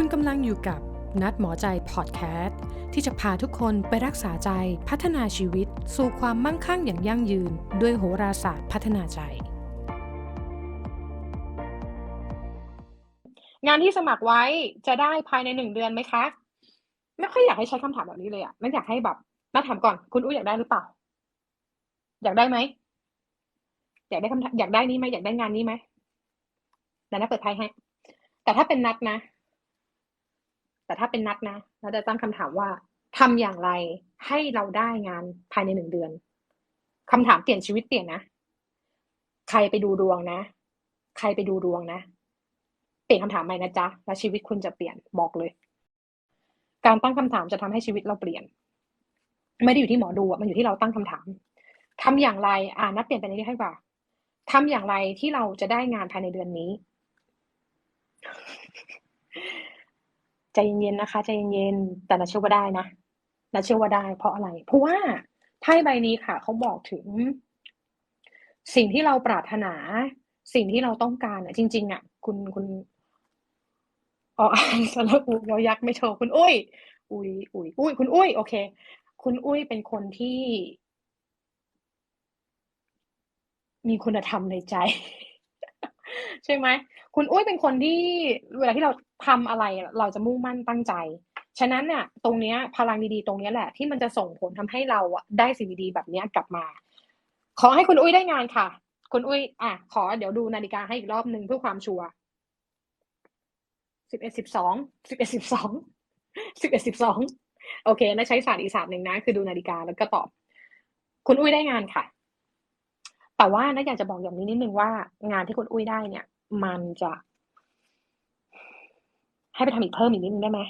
คุณกำลังอยู่กับนัดหมอใจพอดแคสต์ที่จะพาทุกคนไปรักษาใจพัฒนาชีวิต สู่ความมั่งคั่งอย่างยั่งยืน ด้วยโหราศาสตร์พัฒนาใจ งานที่สมัครไว้จะได้ภายในหนึ่งเดือนไหมคะ ไม่ค่อยอยากให้ใช้คำถามแบบนี้เลยอะไม่อยากให้แบบน่าถามก่อน คุณอุ้ยอยากได้หรือเปล่า อยากได้ไหมอยากได้คำถามอยากได้นี้ไหมอยากได้งานนี้ไหมแต่น่าเปิดไพ่ให้แต่ถ้าเป็นนัดนะ แต่ถ้าเป็นนัดนะเราจะตั้งคำถามว่าทำอย่างไรให้เราได้งานภายในหนึ่งเดือนคำถามเปลี่ยนชีวิตเปลี่ยนนะ ใครไปดูดวงนะ ใครไปดูดวงนะ เปลี่ยนคำถามใหม่นะจ๊ะแล้วชีวิตคุณจะเปลี่ยนบอกเลย การตั้งคำถามจะทำให้ชีวิตเราเปลี่ยน ไม่ได้อยู่ที่หมอดูมันอยู่ที่เราตั้งคำถามทำอย่างไรอ่านัดเปลี่ยนไปนี้ให้กว่าทำอย่างไรที่เราจะได้งานภายในเดือนนี้ ใจเย็นๆนะคะใจเย็นๆแต่นาเชื่อว่าได้นะนาเชื่อว่าได้ เพราะอะไร เพราะว่าไพ่ใบนี้ค่ะเขาบอกถึง สิ่งที่เราปรารถนา สิ่งที่เราต้องการอะ จริง ๆอะคุณคุณอ๋อสระอุยอยักษ์ไม่โชว์คุณอุ้ยอุ้ยอุ้ยอุ้ยคุณอุ้ยโอเค คุณอุ้ยเป็นคนที่ มีคุณธรรมในใจ ใช่ไหมคุณอุ้ยเป็นคนที่เวลาที่เราทำอะไรเราจะมุ่งมั่นตั้งใจ ฉะนั้นเนี่ยตรงเนี้ยพลังดีๆตรงเนี้ยแหละที่มันจะส่งผลทำให้เราอะได้สิ่งดีๆแบบเนี้ยกลับมา ขอให้คุณอุ้ยได้งานค่ะ คุณอุ้ย อะ ขอเดี๋ยวดูนาฬิกาให้อีกรอบหนึ่งเพื่อความชัวร์สิบเอ็ดสิบสองสิบเอ็ดสิบสองสิบเอ็ดสิบสองโอเคนะใช้ศาสตร์อีกศาสตร์หนึ่งนะ คือดูนาฬิกาแล้วก็ตอบ คุณอุ้ยได้งานค่ะ แต่ว่านะอยากจะบอกอย่างนี้นิดนึงว่า งานที่คุณอุ้ยได้เนี่ย มันจะให้ไปทำอีกเพิ่มอีกนิดนึงได้ไหม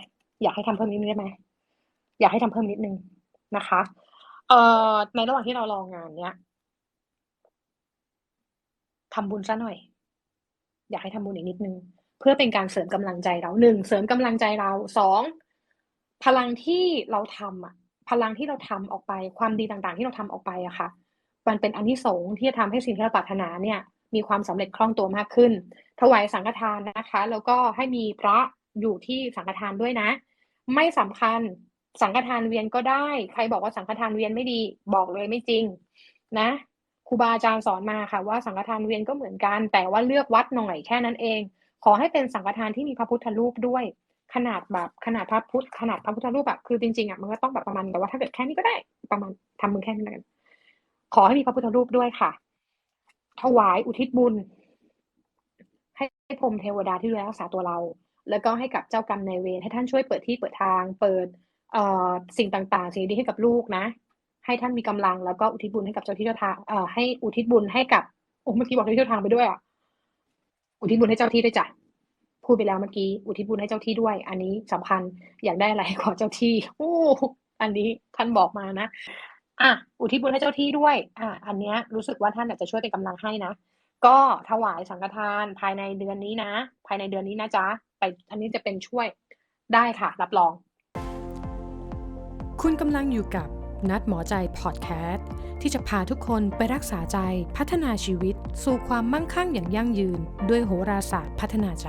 อยากให้ทำเพิ่มนิดนึงได้ไหมอยากให้ทำเพิ่มนิดนึงนะคะ เอ่อในระหว่างที่เรารองานเนี้ยทำบุญซะหน่อย อยากให้ทำบุญอีกนิดนึง เพื่อเป็นการเสริมกำลังใจเราหนึ่งเสริมกำลังใจเราสองพลังที่เราทำอะ พลังที่เราทำออกไป ความดีต่างๆ ที่เราทำออกไปอะค่ะ มันเป็นอันที่สงส์ที่จะทำให้สิ่งที่เราปรารถนาเนี่ย มีความสำเร็จคล่องตัวมากขึ้น ถวายสังฆทานนะคะ แล้วก็ให้มีพระอยู่ที่สังฆทานด้วยนะ ไม่สำคัญสังฆทานเวียนก็ได้ ใครบอกว่าสังฆทานเวียนไม่ดีบอกเลยไม่จริงนะครูบาอาจารย์สอนมาค่ะว่าสังฆทานเวียนก็เหมือนกัน แต่ว่าเลือกวัดหน่อยแค่นั้นเอง ขอให้เป็นสังฆทานที่มีพระพุทธรูปด้วย ขนาดแบบขนาดพระพุทธขนาดพระพุทธรูปแบบคือจริงๆอะมันก็ต้องแบบประมาณแต่ว่าถ้าเกิดแค่นี้ก็ได้ประมาณทำมือแค่นี้แล้วกันขอให้มีพระพุทธรูปด้วยค่ะ ถวายอุทิศบุญ ให้พรมเทวดาที่ดูแลรักษาตัวเรา แล้วก็ให้กับเจ้ากรรมนายเวรให้ท่านช่วยเปิดที่เปิดทาง เปิดเอ่อสิ่งต่างๆ สิ่งดีให้กับลูกนะ ให้ท่านมีกำลังแล้วก็อุทิศบุญให้กับเจ้าที่เจ้าทางเอ่อให้อุทิศบุญให้กับโอ้เมื่อกี้บอกเจ้าที่เจ้าทางไปด้วยอะอุทิศบุญให้เจ้าที่ด้วยจ้ะพูดไปแล้วเมื่อกี้อุทิศบุญให้เจ้าที่ด้วย อันนี้สำคัญอยากได้อะไรขอเจ้าที่โอ้อันนี้ท่านบอกมานะ อะอุทิศบุญให้เจ้าที่ด้วย อะอันเนี้ยรู้สึกว่าท่านอาจจะช่วยเป็นกำลังให้นะก็ถวายสังฆทานภายในเดือนนี้นะ ภายในเดือนนี้นะจ๊ะไปอันนี้จะเป็นช่วยได้ค่ะ รับรอง คุณกำลังอยู่กับนัดหมอใจพอดแคสต์ที่จะพาทุกคนไปรักษาใจพัฒนาชีวิต สู่ความมั่งคั่งอย่างยั่งยืน ด้วยโหราศาสตร์พัฒนาใจ